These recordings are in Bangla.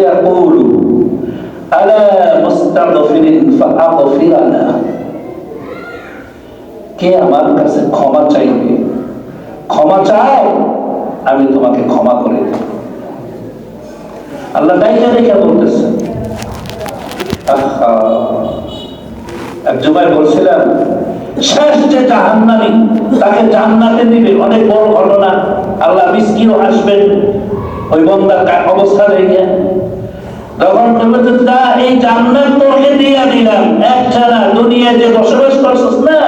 يقول ألا مستغفر فأغفر له কে আমার কাছে ক্ষমা চাইবে ক্ষমা চাও আমি তোমাকে ক্ষমা করে দেব আল্লাহ ডাইকা রেখে বলতেছে আহা এক জমায় বলছিলাম শেষ যে জাহান্নামি তাকে জান্নাতে দিবে অনেক বড় ঘটনা আল্লাহ মিসকিনও আসবেন ওই বন্দার কা- অবস্থা দেখে তখন বলবে যে তা এই জান্নাত তোকে দিয়ে দিলাম। একখানা দুনিয়া যে বসবাস করছিস না,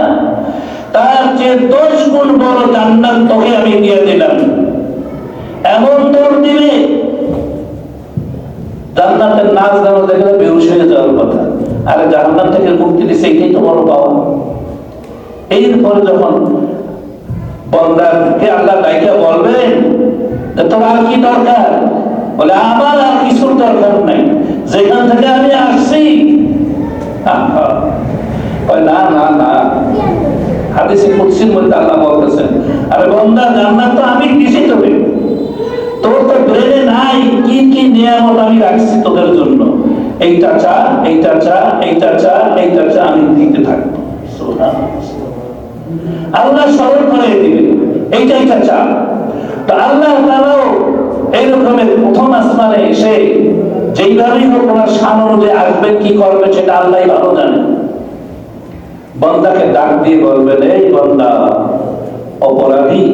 তার যে দশ গুণ বড় জান্নাত তোকে আমি দিয়ে দিলাম। এমন দৌড় দিবে জান্নাতের নাচ গান দেখলে বেহুশ হয়ে যাওয়ার কথা। আর জান্নাত থেকে মুক্তি দিছে এটাই তো বড় পাওয়া। এরপরে যখন বন্দাকে আল্লাহ ডাইকা বলবেন তোমার কি দরকার? বলে, আমার আর কিছুর দরকার নাই। যেখান থেকে আমি আসছি আল্লাহ আমি রাখছি তোদের জন্য। এইটা চা এইটা চা এইটা চা এইটা চা আমি দিতে থাকব। আল্লাহ স্মরণ করে দিবে এইটা এইটা চা। তো আল্লাহ এইরকমের প্রথম আসমানে এসে যেইভাবেই হোক ওনার সান অনুযায়ী আসবেন, কি করবে সেটা আল্লাহ ভালো জানে। বন্দাকে ডাক দিয়ে বলবেন, এই বন্দা, অপরাধী।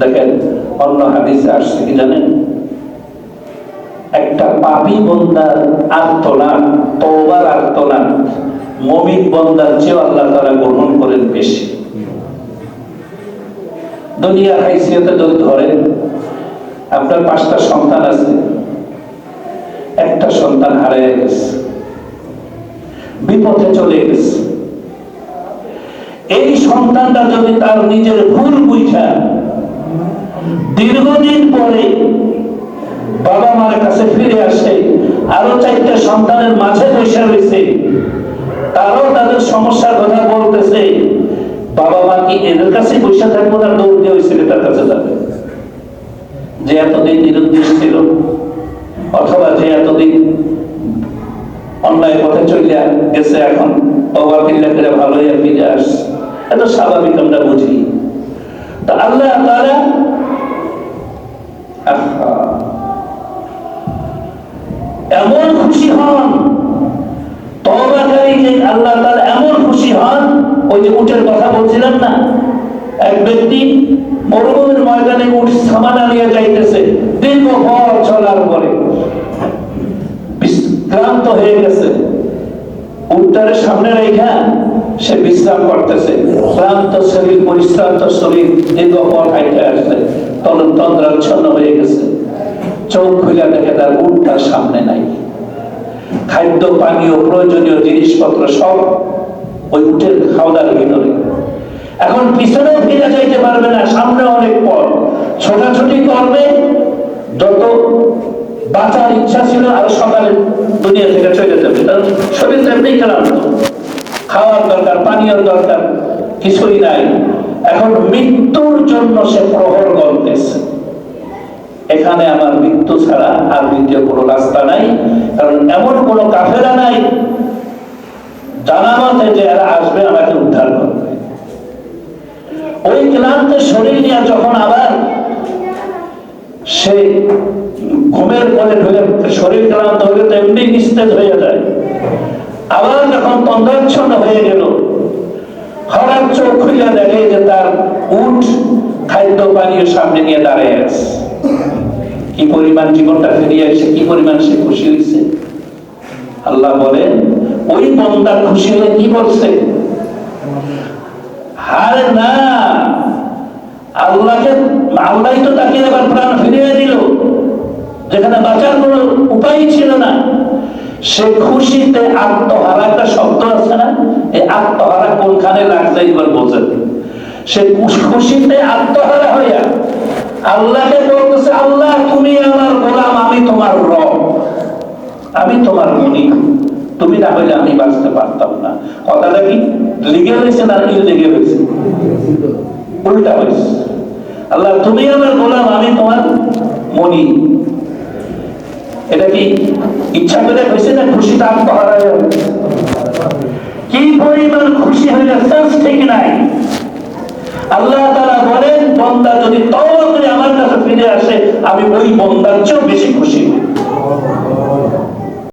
দেখেন, অন্য হাদিসে আসছে কি জানেন? একটা পাপী বন্দার আর্তনাদ আর্তনাদ, মমিন বন্দার চেয়ে আল্লাহ গ্রহণ করেন বেশি। দুনিয়ার হাইসিয়তে যদি ধরেন আপনার পাঁচটা সন্তান আছে। একটা সন্তান হারিয়ে গেছে। বিপথে চলে গেছে। এই সন্তানটা যদি তার নিজের ভুল বুঝা, দীর্ঘদিন পরে বাবা মার কাছে ফিরে আসে, আরও চারটা সন্তানের মাঝে বসে রয়েছে, তারাও তাদের সমস্যার কথা বলতেছে, বাবা মা কি এদের কাছে বসে থাকব না? দৌড় দিয়ে ওই ছেলেটার কাছে যাবে? যে এতদিন নিরুদ্দেশ ছিল, অথবা যে এতদিন অন্যায় পথে চলে গেছে, এখন বাবা কিল্লা করে ভালো হয়ে ফিরে আসছে এত স্বাভাবিক আমরা বুঝি। তা আল্লাহ তারা এমন খুশি হন তবাকারী যে আল্লাহ তাআলা এমন খুশি হন, ওই যে উটের কথা বলছিলাম না এক ব্যক্তি মরুভূমির ময়দানে যাইতেছে। দীর্ঘ পথ চলার পরে হয়ে গেছে। উত্তরের সামনে রেখা সে বিশ্রাম করতেছে। ক্লান্ত শরীর, পরিশ্রান্ত শরীর দীর্ঘ পথ আসছে। হয়ে গেছে। চোখ খুলে দেখে তার উঠটার সামনে নাই। খাদ্য, পানীয়, প্রয়োজনীয় জিনিসপত্র সব ওই উঠের খাওয়ার ভিতরে। এখন পিছনেও ফিরে যাইতে পারবে না, সামনে অনেক পথ। ছোটাছুটি করবে, যত বাঁচার ইচ্ছা ছিল আর সকালে দুনিয়া থেকে চলে যাবে। তার শরীর এমনি ক্লান্ত খাওয়ার দরকার পানীয় দরকার, কিছুই নাই। এখন মৃত্যুর জন্য সে প্রহর করতেছে এখানে আমার মৃত্যু ছাড়া আর দ্বিতীয় কোনো রাস্তা নাই। কারণ এমন কোনো কাফেরা নাই জানা মতে যে এরা আসবে আমাকে উদ্ধার করবে ওই ক্লান্ত শরীর নিয়ে যখন আবার সে ঘুমের পরে ঢুকে শরীর ক্লান্ত হলে তো এমনি নিস্তেজ হয়ে যায়। আবার যখন তন্দ্রাচ্ছন্ন হয়ে গেল, হঠাৎ চোখ খুলে দেখে যে তার উঠ খাদ্য পানীয় সামনে নিয়ে দাঁড়িয়ে আছে। কি পরিমাণ জীবনটা ফিরিয়ে এসে, কি পরিমাণ সে খুশি হয়েছে আল্লাহ বলেন, ওই বন্দা খুশি হয়ে কি বলছে? হারে না। আল্লাহকে আল্লাহ তো তাকে এবার প্রাণ ফিরিয়ে দিল। যেখানে বাঁচার কোনো উপায় ছিল না। সে খুশিতে আত্মহারা একটা শব্দ আছে না? এই আত্মহারা কোনখানে লাগছে এবার বোঝেন সে খুশিতে আত্মহারা হইয়া আল্লাহকে বলতেছে, আল্লাহ, তুমি আমার গোলাম, আমি তোমার রব। আমি তোমার মনি তুমি না হইলে আমি বাঁচতে পারতাম না। কথাটা কি? লিগে হয়েছে না লেগে হয়েছে? উল্টা হয়েছে। আল্লাহ, তুমি আমার গোলাম, আমি তোমার মনি। এটা কি ইচ্ছা করে হয়েছে না খুশিটা আত্মহারা হয়ে কি পরিমাণ খুশি হইলে সেন্স ঠিক নাই। আল্লাহ তারা বলেন, বন্দা যদি করে আমার কাছে ফিরে আসে, আমি ওই বন্দার চেয়েও বেশি খুশি। হই